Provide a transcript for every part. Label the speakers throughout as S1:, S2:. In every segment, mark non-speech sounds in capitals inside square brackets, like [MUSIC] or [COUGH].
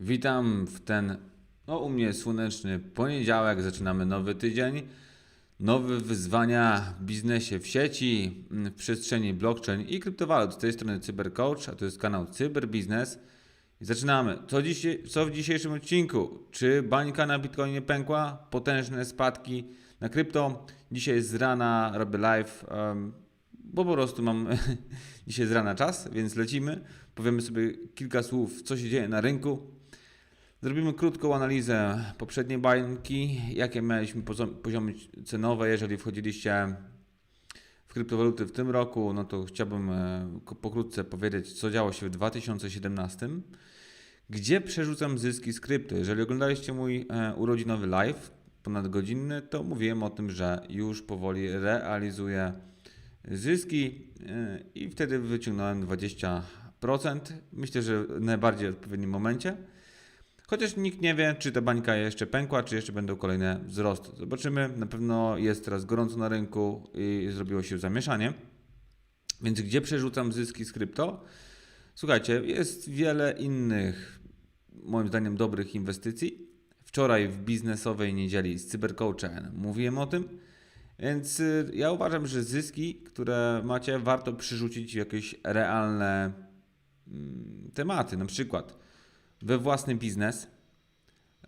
S1: Witam w ten, no u mnie słoneczny poniedziałek. Zaczynamy nowy tydzień. Nowe wyzwania w biznesie w sieci, w przestrzeni blockchain i kryptowalut. Z tej strony CyberCoach, a to jest kanał Cyberbiznes. Zaczynamy. Co, co w dzisiejszym odcinku? Czy bańka na Bitcoinie pękła? Potężne spadki na krypto. Dzisiaj z rana robię live, bo po prostu mam [LAUGHS] dzisiaj z rana czas, więc lecimy. Powiemy sobie kilka słów, co się dzieje na rynku. Zrobimy krótką analizę poprzedniej bańki, jakie mieliśmy poziomy cenowe, jeżeli wchodziliście w kryptowaluty w tym roku, no to chciałbym e, pokrótce powiedzieć, co działo się w 2017. Gdzie przerzucam zyski z krypto? Jeżeli oglądaliście mój e, urodzinowy live, ponad godzinny, to mówiłem o tym, że już powoli realizuję zyski e, i wtedy wyciągnąłem 20%. Myślę, że w najbardziej odpowiednim momencie. Chociaż nikt nie wie, czy ta bańka jeszcze pękła, czy jeszcze będą kolejne wzrosty. Zobaczymy. Na pewno jest teraz gorąco na rynku i zrobiło się zamieszanie. Więc gdzie przerzucam zyski z krypto? Słuchajcie, jest wiele innych, moim zdaniem, dobrych inwestycji. Wczoraj w biznesowej niedzieli z Cybercoachem mówiłem o tym. Więc y, ja uważam, że zyski, które macie, warto przerzucić w jakieś realne mm, tematy. Na przykład we własny biznes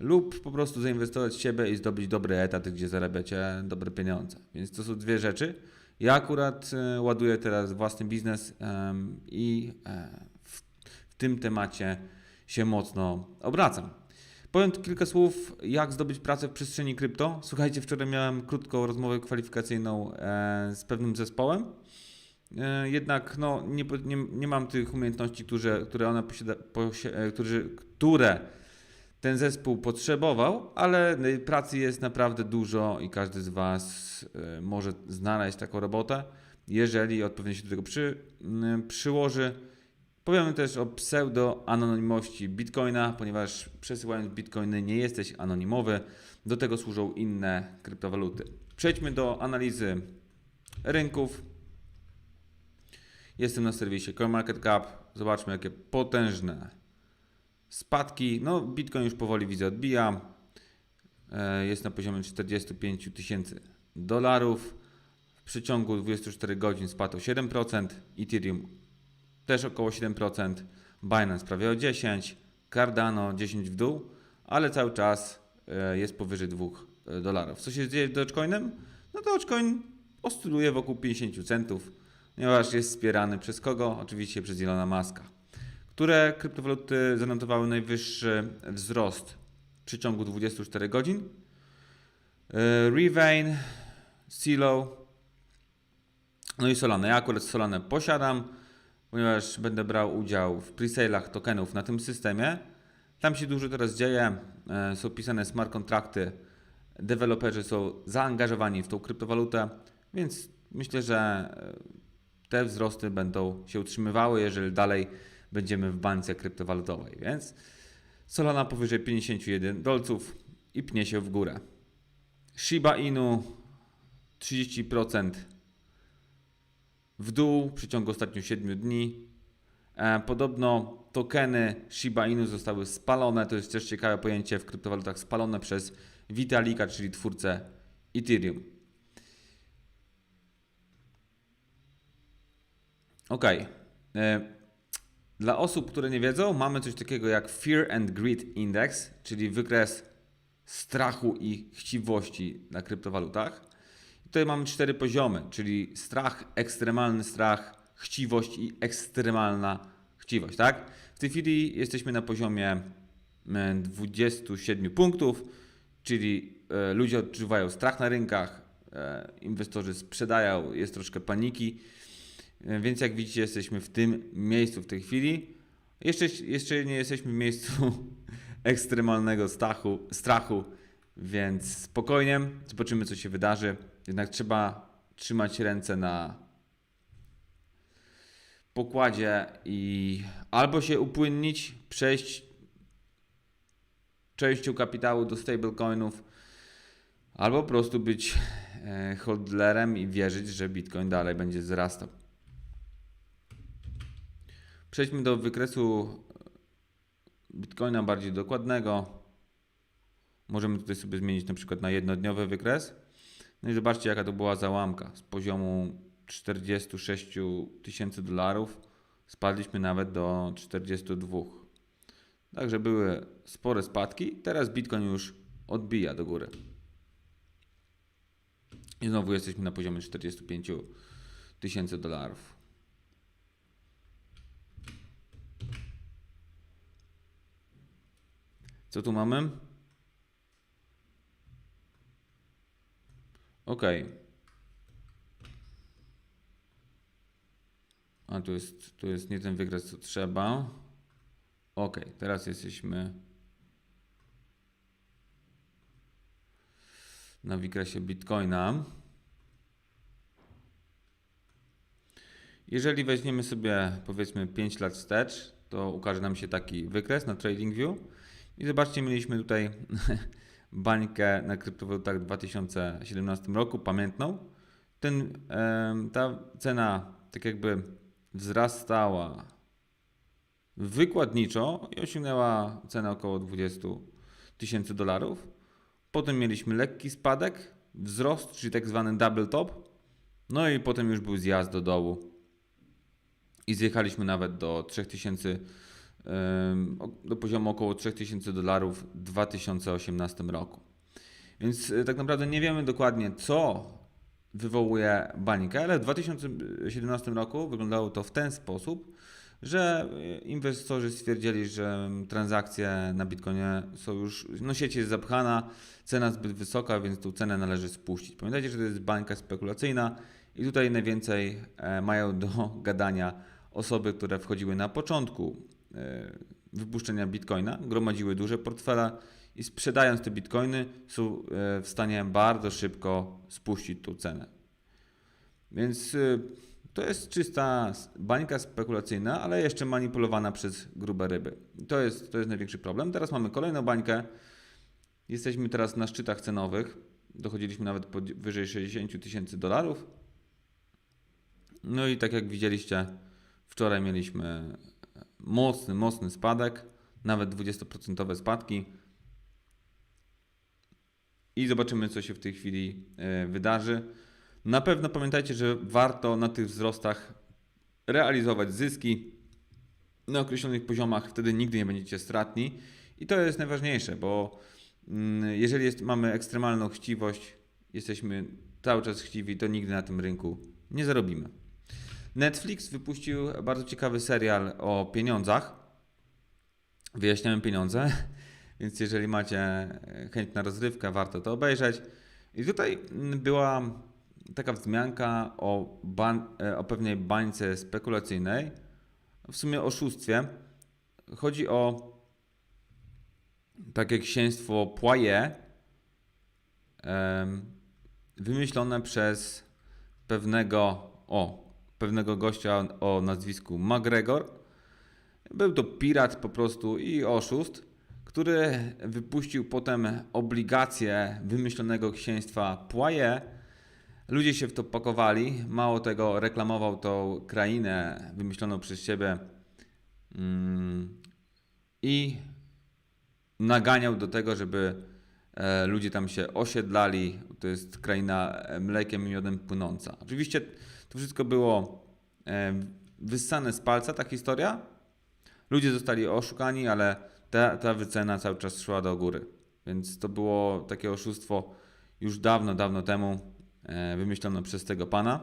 S1: lub po prostu zainwestować w siebie i zdobyć dobry etat, gdzie zarabiacie dobre pieniądze. Więc to są dwie rzeczy. Ja akurat e, ładuję teraz własny biznes i e, w, w tym temacie się mocno obracam. Powiem kilka słów, jak zdobyć pracę w przestrzeni krypto. Słuchajcie, wczoraj miałem krótką rozmowę kwalifikacyjną e, z pewnym zespołem. E, Jednak no, nie, nie, nie mam tych umiejętności, które, które, one posiada, posie, e, które ten zespół potrzebował, ale e, pracy jest naprawdę dużo i każdy z Was e, może znaleźć taką robotę, jeżeli odpowiednio się do tego przy, przyłoży. Powiemy też o pseudo-anonimowości Bitcoina, ponieważ przesyłając Bitcoiny nie jesteś anonimowy. Do tego służą inne kryptowaluty. Przejdźmy do analizy rynków. Jestem na serwisie CoinMarketCap. Zobaczmy, jakie potężne spadki. No, Bitcoin już powoli widzę odbija. E, Jest na poziomie 45 tysięcy dolarów. W przeciągu 24 godzin spadł o 7%. Ethereum też około 7%. Binance prawie o 10%. Cardano 10% w dół, ale cały czas e, jest powyżej 2 dolarów. Co się dzieje z Dogecoinem? No Dogecoin oscyluje wokół 50 centów, ponieważ jest wspierany przez kogo? Oczywiście przez Ilona Maska. Które kryptowaluty zanotowały najwyższy wzrost w przeciągu 24 godzin? E, Revain, Silo, no i Solana. Ja akurat Solanę posiadam, ponieważ będę brał udział w presale'ach tokenów na tym systemie. Tam się dużo teraz dzieje, e, są pisane smart kontrakty, deweloperzy są zaangażowani w tą kryptowalutę, więc myślę, że e, te wzrosty będą się utrzymywały, jeżeli dalej będziemy w bańce kryptowalutowej. Więc Solana powyżej 51 dolców i pnie się w górę. Shiba Inu 30% w dół w przeciągu ostatnich 7 dni. E, Podobno tokeny Shiba Inu zostały spalone. To jest też ciekawe pojęcie w kryptowalutach spalone przez Vitalika, czyli twórcę Ethereum. Ok. E, Dla osób, które nie wiedzą, mamy coś takiego jak Fear and Greed Index, czyli wykres strachu i chciwości na kryptowalutach. I tutaj mamy cztery poziomy, czyli strach, ekstremalny strach, chciwość i ekstremalna chciwość, tak? W tej chwili jesteśmy na poziomie e, 27 punktów, czyli e, ludzie odczuwają strach na rynkach, e, inwestorzy sprzedają, jest troszkę paniki, e, więc jak widzicie jesteśmy w tym miejscu w tej chwili. Jeszcze, jeszcze nie jesteśmy w miejscu [LAUGHS] ekstremalnego strachu, strachu, więc spokojnie, zobaczymy co się wydarzy. Jednak trzeba trzymać ręce na pokładzie i albo się upłynnić, przejść częścią kapitału do stablecoinów, albo po prostu być e, hodlerem i wierzyć, że Bitcoin dalej będzie wzrastał. Przejdźmy do wykresu Bitcoina bardziej dokładnego. Możemy tutaj sobie zmienić na przykład na jednodniowy wykres. No i zobaczcie, jaka to była załamka. Z poziomu 46 tysięcy dolarów spadliśmy nawet do 42. Także były spore spadki. Teraz Bitcoin już odbija do góry. I znowu jesteśmy na poziomie 45 tysięcy dolarów. Co tu mamy? Ok. A tu jest, tu jest nie ten wykres, co trzeba. Ok, teraz jesteśmy na wykresie Bitcoina. Jeżeli weźmiemy sobie powiedzmy 5 lat wstecz, to ukaże nam się taki wykres na TradingView. I zobaczcie, mieliśmy tutaj [LAUGHS] bańkę na kryptowalutach w 2017 roku, pamiętną. Ten, ta cena tak jakby wzrastała wykładniczo i osiągnęła cenę około 20 tysięcy dolarów. Potem mieliśmy lekki spadek, wzrost, czyli tak zwany double top. No i potem już był zjazd do dołu. I zjechaliśmy nawet do 3000, em, o- do poziomu około 3000 dolarów w 2018 roku. Więc e, tak naprawdę nie wiemy dokładnie, co wywołuje bańkę, ale w 2017 roku wyglądało to w ten sposób, że e, inwestorzy stwierdzili, że transakcje na Bitcoinie są już, no sieć jest zapchana, cena zbyt wysoka, więc tą cenę należy spuścić. Pamiętajcie, że to jest bańka spekulacyjna i tutaj najwięcej e, mają do [LAUGHS] gadania osoby, które wchodziły na początku wypuszczenia Bitcoina, gromadziły duże portfele i sprzedając te Bitcoiny są e, w stanie bardzo szybko spuścić tą cenę. Więc y, to jest czysta bańka spekulacyjna, ale jeszcze manipulowana przez grube ryby. To jest, to jest największy problem. Teraz mamy kolejną bańkę. Jesteśmy teraz na szczytach cenowych. Dochodziliśmy nawet powyżej 60 000 tysięcy dolarów. No i tak jak widzieliście, wczoraj mieliśmy mocny, mocny spadek, nawet 20% spadki. I zobaczymy, co się w tej chwili e, wydarzy. Na pewno pamiętajcie, że warto na tych wzrostach realizować zyski na określonych poziomach, wtedy nigdy nie będziecie stratni. I to jest najważniejsze, bo mm, jeżeli jest, mamy ekstremalną chciwość, jesteśmy cały czas chciwi, to nigdy na tym rynku nie zarobimy. Netflix wypuścił bardzo ciekawy serial o pieniądzach. Wyjaśniałem pieniądze, [LAUGHS] więc jeżeli macie chęć na rozrywkę, warto to obejrzeć. I tutaj była taka wzmianka o, e, o pewnej bańce spekulacyjnej, w sumie oszustwie. Chodzi o takie księstwo Poirier, wymyślone przez pewnego, o, pewnego gościa o nazwisku McGregor. Był to pirat po prostu i oszust, który wypuścił potem obligacje wymyślonego księstwa Poirier. Ludzie się w to pakowali. Mało tego, reklamował tą krainę wymyśloną przez siebie mm, i naganiał do tego, żeby e, ludzie tam się osiedlali. To jest kraina e, mlekiem i miodem płynąca. Oczywiście to wszystko było e, wyssane z palca, ta historia. Ludzie zostali oszukani, ale ta, ta wycena cały czas szła do góry. Więc to było takie oszustwo już dawno, dawno temu e, wymyślone przez tego pana.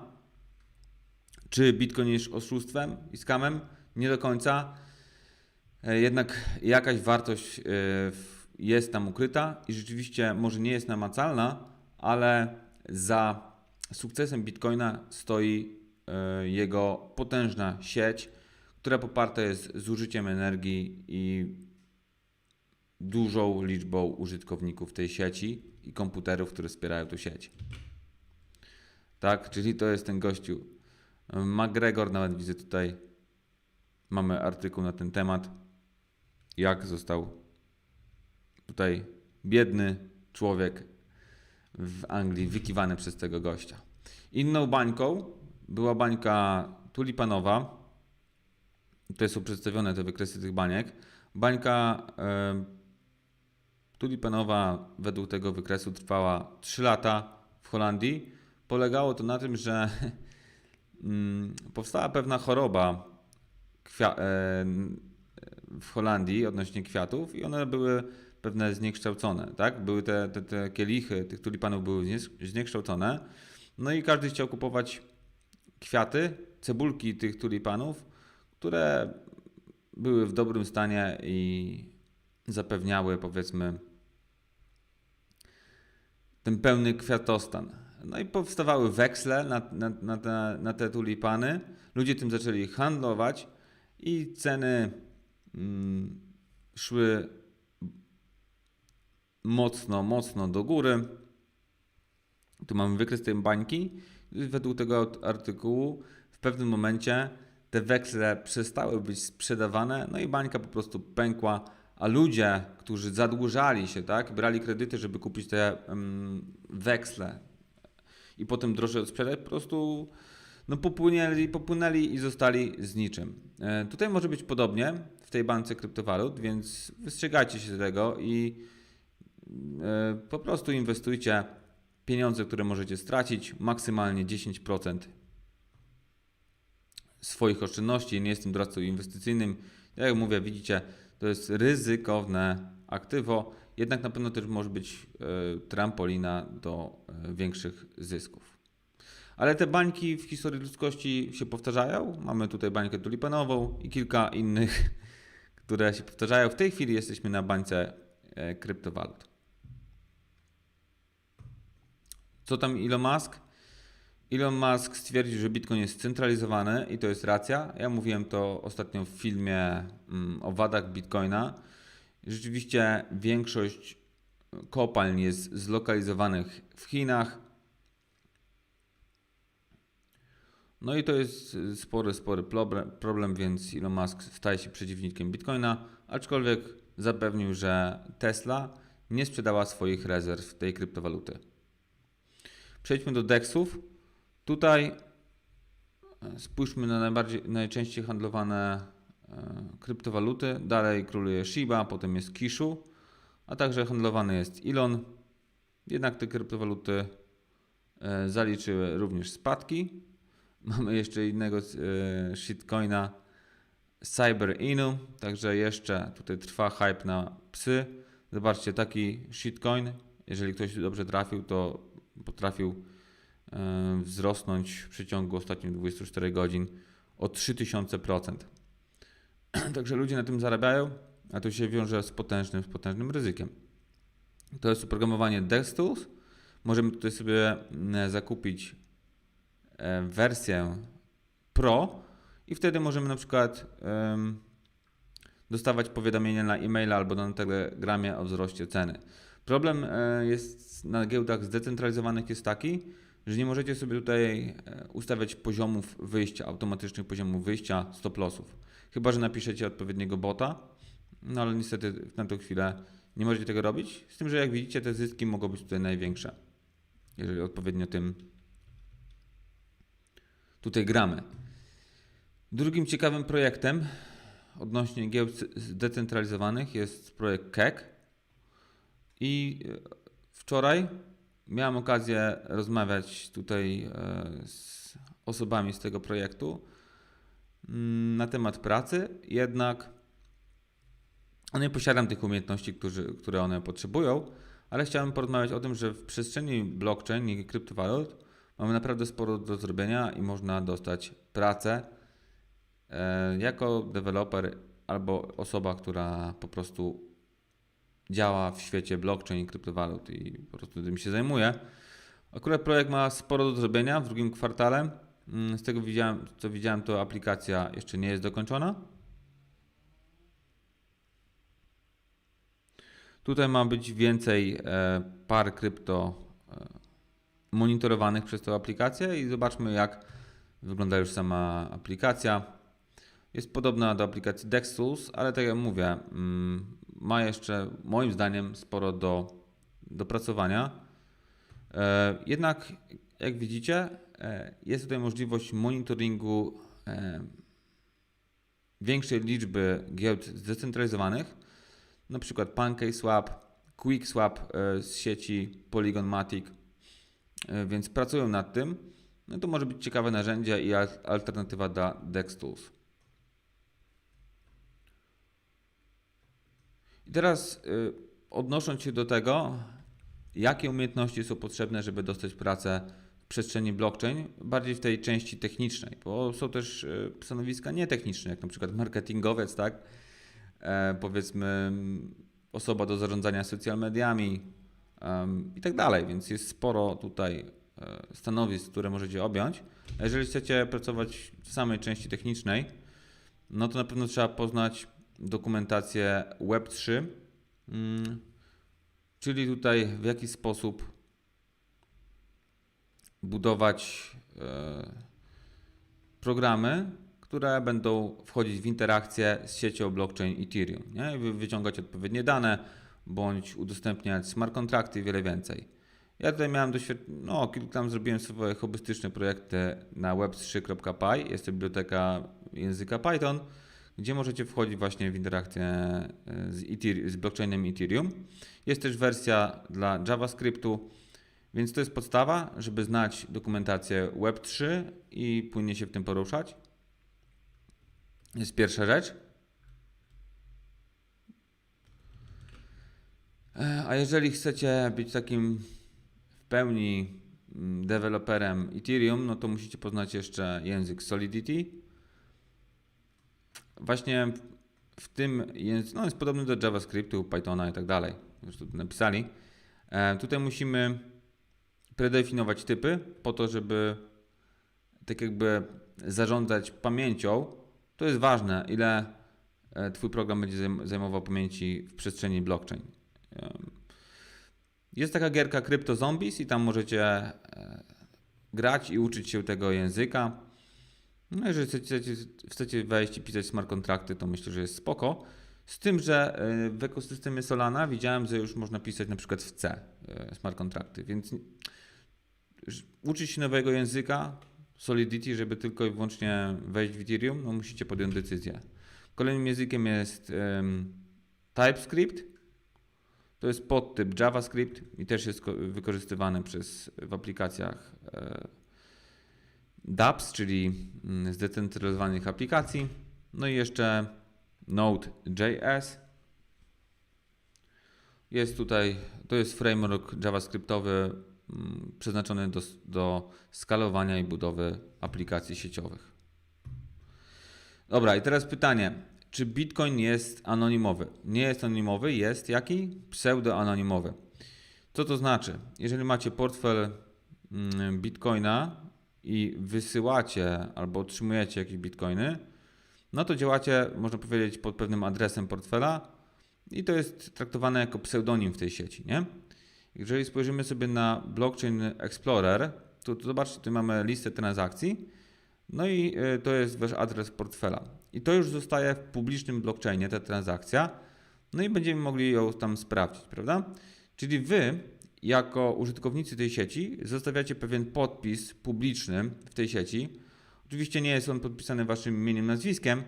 S1: Czy Bitcoin jest oszustwem i skamem? Nie do końca. E, Jednak jakaś wartość jest tam ukryta i rzeczywiście może nie jest namacalna, ale za sukcesem Bitcoina stoi e, jego potężna sieć, która poparta jest zużyciem energii i dużą liczbą użytkowników tej sieci i komputerów, które wspierają tę sieć. Tak, czyli to jest ten gościu. McGregor, nawet widzę tutaj, mamy artykuł na ten temat, jak został tutaj biedny człowiek w Anglii wykiwany przez tego gościa. Inną bańką była bańka tulipanowa. Tutaj są przedstawione te wykresy tych baniek. Bańka e, tulipanowa według tego wykresu trwała 3 lata w Holandii. Polegało to na tym, że [LAUGHS] mm, powstała pewna choroba e, w Holandii odnośnie kwiatów i one były pewne zniekształcone, tak? Były te, te, te kielichy tych tulipanów były znie- zniekształcone. No i każdy chciał kupować kwiaty, cebulki tych tulipanów, które były w dobrym stanie i zapewniały, powiedzmy, ten pełny kwiatostan. No i powstawały weksle na, na, na, te, na te tulipany. Ludzie tym zaczęli handlować i ceny mm, szły mocno, mocno do góry. Tu mamy wykres tej bańki. Według tego artykułu w pewnym momencie te weksle przestały być sprzedawane, no i bańka po prostu pękła, a ludzie, którzy zadłużali się, tak, brali kredyty, żeby kupić te um, weksle i potem drożej odsprzedać, po prostu no, popłynęli, popłynęli i zostali z niczym. E, tutaj może być podobnie w tej bance kryptowalut, więc wystrzegajcie się tego i po prostu inwestujcie pieniądze, które możecie stracić, maksymalnie 10% swoich oszczędności. Nie jestem doradcą inwestycyjnym. Jak mówię, widzicie, to jest ryzykowne aktywo, jednak na pewno też może być e, trampolina do e, większych zysków. Ale te bańki w historii ludzkości się powtarzają. Mamy tutaj bańkę tulipanową i kilka innych, [LAUGHS] które się powtarzają. W tej chwili jesteśmy na bańce e, kryptowalut. Co tam Elon Musk? Elon Musk stwierdził, że Bitcoin jest scentralizowany i to jest racja. Ja mówiłem to ostatnio w filmie mm, o wadach Bitcoina. Rzeczywiście większość kopalń jest zlokalizowanych w Chinach. No i to jest spory, spory problem, więc Elon Musk staje się przeciwnikiem Bitcoina, aczkolwiek zapewnił, że Tesla nie sprzedała swoich rezerw tej kryptowaluty. Przejdźmy do DEXów. Tutaj e, spójrzmy na najbardziej, najczęściej handlowane e, kryptowaluty. Dalej króluje Shiba, potem jest Kishu, a także handlowany jest Elon. Jednak te kryptowaluty e, zaliczyły również spadki. [LAUGHS] Mamy jeszcze innego shitcoina Cyber Inu, także jeszcze tutaj trwa hype na psy. Zobaczcie, taki shitcoin, jeżeli ktoś dobrze trafił, to potrafił E, wzrosnąć w przeciągu ostatnich 24 godzin o 3000%. [CLEARS THROAT] Także ludzie na tym zarabiają, a to się wiąże z potężnym, z potężnym ryzykiem. To jest oprogramowanie DexTools. Możemy tutaj sobie zakupić e, wersję Pro i wtedy możemy na przykład dostawać powiadomienia na e-maila albo na telegramie o wzroście ceny. Problem e, jest na giełdach zdecentralizowanych jest taki, że nie możecie sobie tutaj e, ustawiać poziomów wyjścia, automatycznych poziomów wyjścia stop lossów. Chyba, że napiszecie odpowiedniego bota, no ale niestety na tę chwilę nie możecie tego robić. Z tym, że jak widzicie, te zyski mogą być tutaj największe, jeżeli odpowiednio tym tutaj gramy. Drugim ciekawym projektem odnośnie giełd zdecentralizowanych jest projekt KEK. I e, wczoraj miałem okazję rozmawiać tutaj e, z osobami z tego projektu mm, na temat pracy, jednak nie posiadam tych umiejętności, którzy, które one potrzebują, ale chciałem porozmawiać o tym, że w przestrzeni blockchain i kryptowalut mamy naprawdę sporo do zrobienia i można dostać pracę e, jako deweloper albo osoba, która po prostu działa w świecie blockchain i kryptowalut i po prostu tym się zajmuje. Akurat projekt ma sporo do zrobienia w drugim kwartale. Mm, z tego widziałem, co widziałem, to aplikacja jeszcze nie jest dokończona. Tutaj ma być więcej e, par krypto e, monitorowanych przez tę aplikację i zobaczmy jak wygląda już sama aplikacja. Jest podobna do aplikacji DexTools, ale tak jak mówię, mm, ma jeszcze moim zdaniem sporo do dopracowania. E, jednak, jak widzicie, e, jest tutaj możliwość monitoringu e, większej liczby giełd zdecentralizowanych, na przykład PancakeSwap, QuickSwap z sieci Polygon Matic, e, więc pracują nad tym. No to może być ciekawe narzędzie i al- alternatywa dla DexTools. I teraz y, odnosząc się do tego, jakie umiejętności są potrzebne, żeby dostać pracę w przestrzeni blockchain, bardziej w tej części technicznej, bo są też y, stanowiska nietechniczne, jak na przykład marketingowiec, tak? E, powiedzmy osoba do zarządzania social mediami em, i tak dalej, więc jest sporo tutaj e, stanowisk, które możecie objąć. Jeżeli chcecie pracować w samej części technicznej, no to na pewno trzeba poznać dokumentację Web3, mm, czyli tutaj w jaki sposób budować e, programy, które będą wchodzić w interakcję z siecią blockchain Ethereum. Nie? Wyciągać odpowiednie dane, bądź udostępniać smart kontrakty i wiele więcej. Ja tutaj miałem doświadczenie, no kilka tam zrobiłem swoje hobbystyczne projekty na web3.py, jest to biblioteka języka Python, gdzie możecie wchodzić właśnie w interakcję e, z, Ether- z blockchainem Ethereum. Jest też wersja dla JavaScriptu, więc to jest podstawa, żeby znać dokumentację Web3 i płynnie się w tym poruszać. Jest pierwsza rzecz. E, A jeżeli chcecie być takim w pełni mm, deweloperem Ethereum, no to musicie poznać jeszcze język Solidity. Właśnie w- tym języku, no jest podobny do JavaScriptu, Pythona i tak dalej, już tu napisali. E, Tutaj musimy predefiniować typy po to, żeby tak jakby zarządzać pamięcią. To jest ważne, ile e, Twój program będzie zajm- zajmował pamięci w przestrzeni blockchain. Jest taka gierka Crypto Zombies i tam możecie e, grać i uczyć się tego języka. No jeżeli chcecie, chcecie wejść i pisać smart kontrakty, to myślę, że jest spoko. Z tym, że e, w ekosystemie Solana widziałem, że już można pisać na przykład w C e, smart kontrakty, więc uczyć się nowego języka Solidity, żeby tylko i wyłącznie wejść w Ethereum, no musicie podjąć decyzję. Kolejnym językiem jest em, TypeScript. To jest podtyp JavaScript i też jest ko- wykorzystywany przez, w aplikacjach e, dApps, czyli mm, zdecentralizowanych aplikacji. No i jeszcze Node.js. Jest tutaj, to jest framework JavaScriptowy mm, przeznaczony do, do skalowania i budowy aplikacji sieciowych. Dobra, i teraz pytanie. Czy Bitcoin jest anonimowy? Nie jest anonimowy, jest jaki? Pseudoanonimowy. Co to znaczy? Jeżeli macie portfel mm, Bitcoina i wysyłacie albo otrzymujecie jakieś Bitcoiny, no to działacie, można powiedzieć, pod pewnym adresem portfela i to jest traktowane jako pseudonim w tej sieci, nie? Jeżeli spojrzymy sobie na Blockchain Explorer, to, to zobaczcie, tu mamy listę transakcji, no i y, to jest wasz adres portfela. I to już zostaje w publicznym blockchainie, ta transakcja, no i będziemy mogli ją tam sprawdzić, prawda? Czyli wy, jako użytkownicy tej sieci, zostawiacie pewien podpis publiczny w tej sieci. Oczywiście nie jest on podpisany waszym imieniem, nazwiskiem,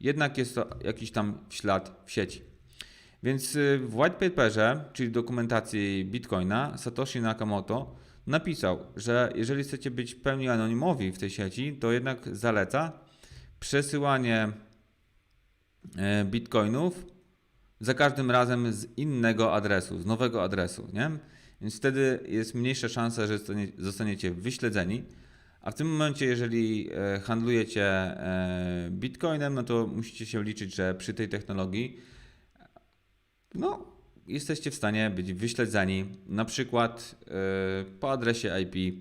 S1: jednak jest to jakiś tam ślad w sieci. Więc y, w white paperze, czyli dokumentacji Bitcoina, Satoshi Nakamoto napisał, że jeżeli chcecie być w pełni anonimowi w tej sieci, to jednak zaleca przesyłanie e, bitcoinów za każdym razem z innego adresu, z nowego adresu, nie? Więc wtedy jest mniejsza szansa, że zostanie- zostaniecie wyśledzeni. A w tym momencie, jeżeli e, handlujecie e, bitcoinem, no to musicie się liczyć, że przy tej technologii no, jesteście w stanie być wyśledzeni na przykład e, po adresie IP,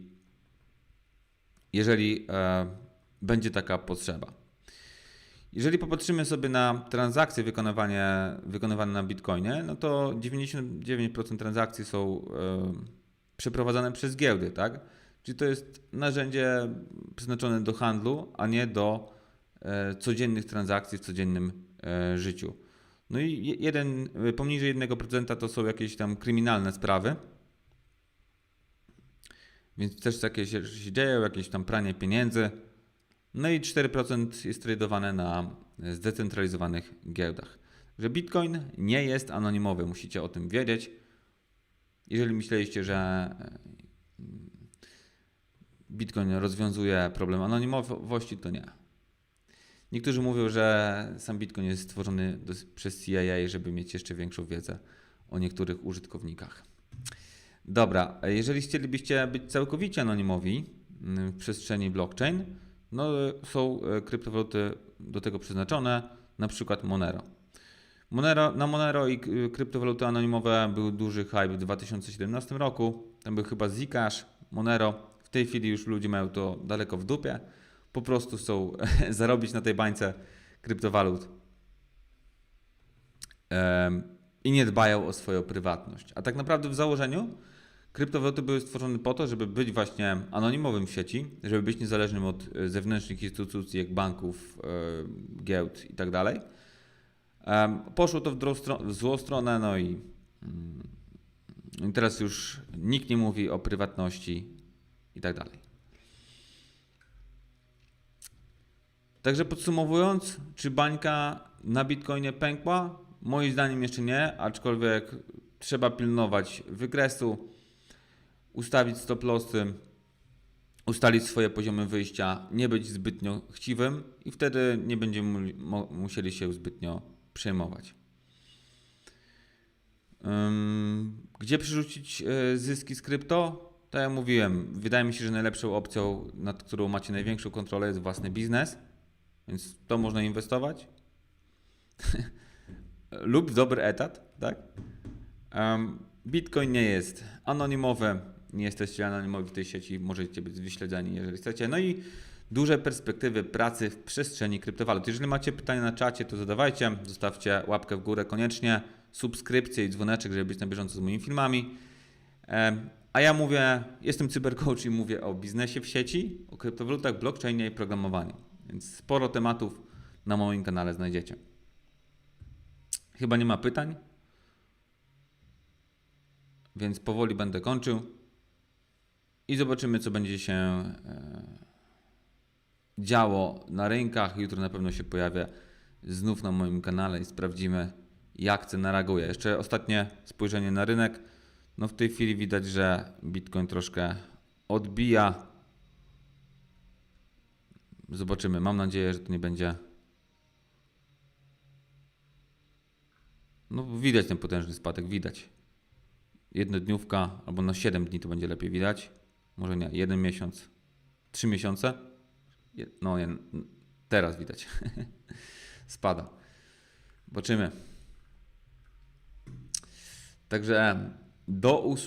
S1: jeżeli będzie taka potrzeba. Jeżeli popatrzymy sobie na transakcje wykonywane, wykonywane na Bitcoinie, no to 99% transakcji są e, przeprowadzane przez giełdy, tak? Czyli to jest narzędzie przeznaczone do handlu, a nie do e, codziennych transakcji w codziennym e, życiu. No i je- jeden, poniżej 1% to są jakieś tam kryminalne sprawy. Więc też takie się, się dzieją, jakieś tam pranie pieniędzy. No i 4% jest tradowane na zdecentralizowanych giełdach. Że Bitcoin nie jest anonimowy, musicie o tym wiedzieć. Jeżeli myśleliście, że e, Bitcoin rozwiązuje problem anonimowości, to nie. Niektórzy mówią, że sam Bitcoin jest stworzony do, przez CIA, żeby mieć jeszcze większą wiedzę o niektórych użytkownikach. Dobra, jeżeli chcielibyście być całkowicie anonimowi mm, w przestrzeni blockchain, no e, są e, kryptowaluty do tego przeznaczone, na przykład Monero. Monero na Monero i k- kryptowaluty anonimowe był duży hype w 2017 roku. Tam był chyba Zcash, Monero. W tej chwili już ludzie mają to daleko w dupie. Po prostu chcą [LAUGHS] zarobić na tej bańce kryptowalut. I nie dbają o swoją prywatność. A tak naprawdę w założeniu kryptowaluty były stworzone po to, żeby być właśnie anonimowym w sieci, żeby być niezależnym od e, zewnętrznych instytucji, jak banków, e, giełd i tak Poszło to w, stro- w złą stronę, no i, mm, i teraz już nikt nie mówi o prywatności i tak. Także podsumowując, czy bańka na Bitcoinie pękła? Moim zdaniem jeszcze nie, aczkolwiek trzeba pilnować wykresu, ustawić stop lossy, ustalić swoje poziomy wyjścia, nie być zbytnio chciwym i wtedy nie będziemy musieli się zbytnio przejmować. Gdzie przerzucić e, zyski z krypto? Tak jak mówiłem, wydaje mi się, że najlepszą opcją, nad którą macie największą kontrolę, jest własny biznes, więc to można inwestować. [LAUGHS] Lub dobry etat, tak? Bitcoin nie jest anonimowy, nie jesteście anonimowi w tej sieci, możecie być wyśledzeni, jeżeli chcecie. No i duże perspektywy pracy w przestrzeni kryptowalut. Jeżeli macie pytania na czacie, to zadawajcie, zostawcie łapkę w górę koniecznie, subskrypcję i dzwoneczek, żeby być na bieżąco z moimi filmami. A ja mówię, jestem cybercoach i mówię o biznesie w sieci, o kryptowalutach, blockchainie i programowaniu. Więc sporo tematów na moim kanale znajdziecie. Chyba nie ma pytań, więc powoli będę kończył i zobaczymy, co będzie się e, działo na rynkach. Jutro na pewno się pojawię znów na moim kanale i sprawdzimy, jak cena reaguje. Jeszcze ostatnie spojrzenie na rynek. No w tej chwili widać, że Bitcoin troszkę odbija. Zobaczymy. Mam nadzieję, że to nie będzie. No widać ten potężny spadek, widać. Jednodniówka albo na 7 dni to będzie lepiej widać. Może nie, jeden miesiąc, trzy miesiące. No nie, teraz widać. [LAUGHS] Spada. Zobaczymy. Także do usłyszenia.